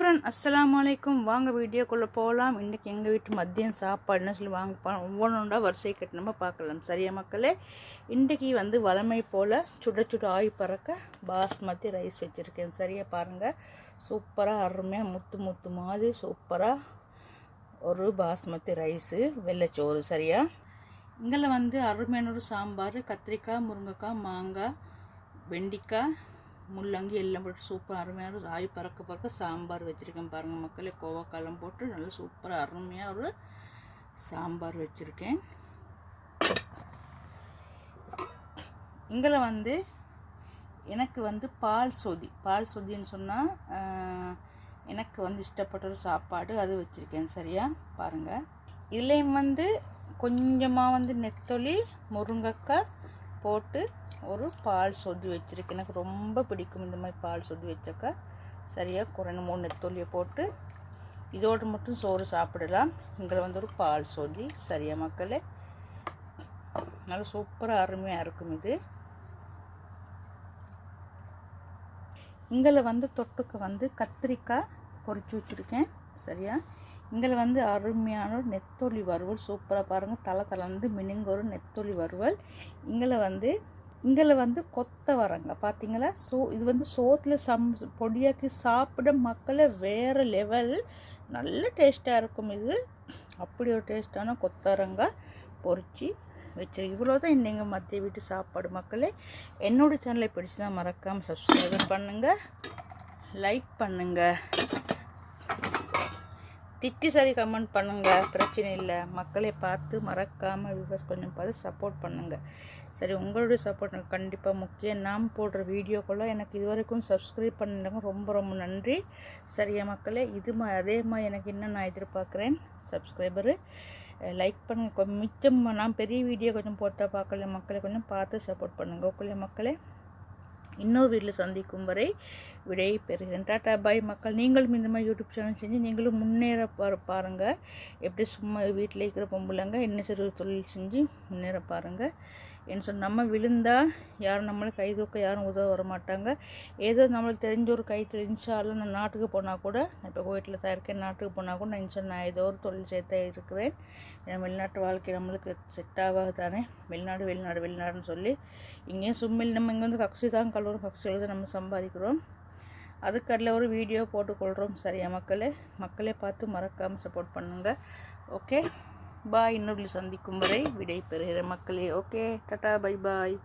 Friend அஸ்லாம் வலைக்கும் வாங்க வீடியோக்குள்ளே போகலாம் இன்றைக்கி எங்கள் வீட்டு மதியம் சாப்பாடுன்னு சொல்லி வாங்க போகலாம் ஒவ்வொன்றா வரிசை நம்ம பார்க்கலாம். சரியா மக்களே? இன்றைக்கி வந்து வளமை போல் சுட சுட ஆய் பறக்க பாஸ்மதி ரைஸ் வச்சுருக்கேன். சரியாக பாருங்கள் சூப்பராக அருமையாக முத்து முத்து மாதிரி சூப்பராக ஒரு பாஸ்மதி ரைஸு வெள்ளைச்சோறு. சரியா? இங்கே வந்து அருமையான ஒரு சாம்பார் கத்திரிக்காய் முருங்கைக்காய் மாங்காய் வெண்டிக்காய் முள்ளங்கி எல்லாம் போட்டு சூப்பராக அருமையாக ஒரு ஆய் பறக்க பறக்க சாம்பார் வச்சுருக்கேன் பாருங்கள் மக்களே. கோவக்காலம் போட்டு நல்லா சூப்பராக அருமையாக ஒரு சாம்பார் வச்சுருக்கேன். இங்கே வந்து எனக்கு வந்து பால் சொதி. பால் சொதின்னு சொன்னால் எனக்கு வந்து இஷ்டப்பட்ட ஒரு சாப்பாடு அது வச்சுருக்கேன். சரியா? பாருங்கள் இதுலேயும் வந்து கொஞ்சமாக வந்து நெத்தொலி முருங்கக்காய் போட்டு ஒரு பால் சொதி வச்சுருக்கேன். எனக்கு ரொம்ப பிடிக்கும் இந்த மாதிரி பால் சொதி வச்சாக்கா. சரியாக குறைந்த மூணு நெத்தொலியை போட்டு இதோடு மட்டும் சோறு சாப்பிடலாம். இதில் வந்து ஒரு பால் சொதி. சரியா மக்களே? நல்லா சூப்பராக அருமையாக இருக்கும் இது. இங்கே வந்து தொட்டுக்கு வந்து கத்திரிக்காய் பொறிச்சு வச்சுருக்கேன். சரியா? இதில் வந்து அருமையான ஒரு நெத்தொலி வறுவல் சூப்பராக பாருங்கள் தலை தலந்து மினுங்க ஒரு நெத்தொலி வறுவல். இங்களை வந்து இங்களை வந்து கொத்தவரங்க பார்த்தீங்களா சோ இது வந்து சோத்தில் சம் பொடியாக்கி சாப்பிட மக்களை வேறு லெவல் நல்ல டேஸ்ட்டாக இருக்கும் இது. அப்படி ஒரு டேஸ்ட்டான கொத்தவரங்காய் பொரிச்சு வச்சு இவ்வளோ தான் இன்றைங்க மத்திய வீட்டு சாப்பாடு மக்களே. என்னோடய சேனலை பிடிச்சி தான் மறக்காமல் சப்ஸ்கிரைப் பண்ணுங்கள் லைக் பண்ணுங்கள் திட்டி சரி கமெண்ட் பண்ணுங்கள் பிரச்சனை இல்லை. மக்களை பார்த்து மறக்காமல் வியூவர்ஸ் கொஞ்சம் பார்த்து சப்போர்ட் பண்ணுங்கள் சரி உங்களுடைய சப்போர்ட் எனக்கு கண்டிப்பாக முக்கியம். நாம் போடுற வீடியோக்குள்ளே எனக்கு இது வரைக்கும் சப்ஸ்கிரைப் பண்ணிடுங்க ரொம்ப ரொம்ப நன்றி. சரியா மக்களே இது மா அதே மாதிரி எனக்கு இன்னும் நான் எதிர்பார்க்குறேன். சப்ஸ்கிரைபரு லைக் பண்ணுங்கள் கொஞ்சம் மிச்சம் நான் பெரிய வீடியோ கொஞ்சம் போட்டால் பார்க்கல. மக்களை கொஞ்சம் பார்த்து சப்போர்ட் பண்ணுங்கள் ஓகே மக்களே? இன்னொரு வீட்டில் சந்திக்கும் வரை விடை பெறுகிறேன். டாட்டா பாய் மக்கள். நீங்களும் இந்த மாதிரி யூடியூப் சேனல் செஞ்சு நீங்களும் முன்னேற பாரு பாருங்கள் எப்படி சும்மா வீட்டில் இருக்கிற பொம்பளைங்க என்ன சிறு தொழில் செஞ்சு முன்னேற பாருங்கள் என்ன சொல் நம்ம விழுந்தால் யாரும் நம்மளை கை தூக்க யாரும் உதவ வர மாட்டாங்க ஏதோ நம்மளுக்கு தெரிஞ்ச ஒரு கை தெரிஞ்சாலும் நான் நாட்டுக்கு போனால் கூட நான் இப்போ வீட்டில் தான் இருக்கேன் நாட்டுக்கு போனால் கூட நான் சொன்ன நான் ஏதோ ஒரு தொழில் சேர்த்தே இருக்கிறேன். ஏன்னா வெளிநாட்டு வாழ்க்கை நம்மளுக்கு செட் ஆகாது தானே. வெளிநாடு வெளிநாடு வெளிநாடுன்னு சொல்லி இங்கேயும் சும்மில் நம்ம இங்கே வந்து கக்ஷி தான் கல்லூரி ஒரு தான் நம்ம சம்பாதிக்கிறோம். அதுக்கடல ஒரு வீடியோ போட்டுக்கொள்கிறோம் சரியா மக்களே? மக்களே பார்த்து மறக்காமல் சப்போர்ட் பண்ணுங்கள் ஓகே பாய் இன்னொரு சந்திக்கும் வரை விடை பெறுகிற மக்களே. Okay tata bye bye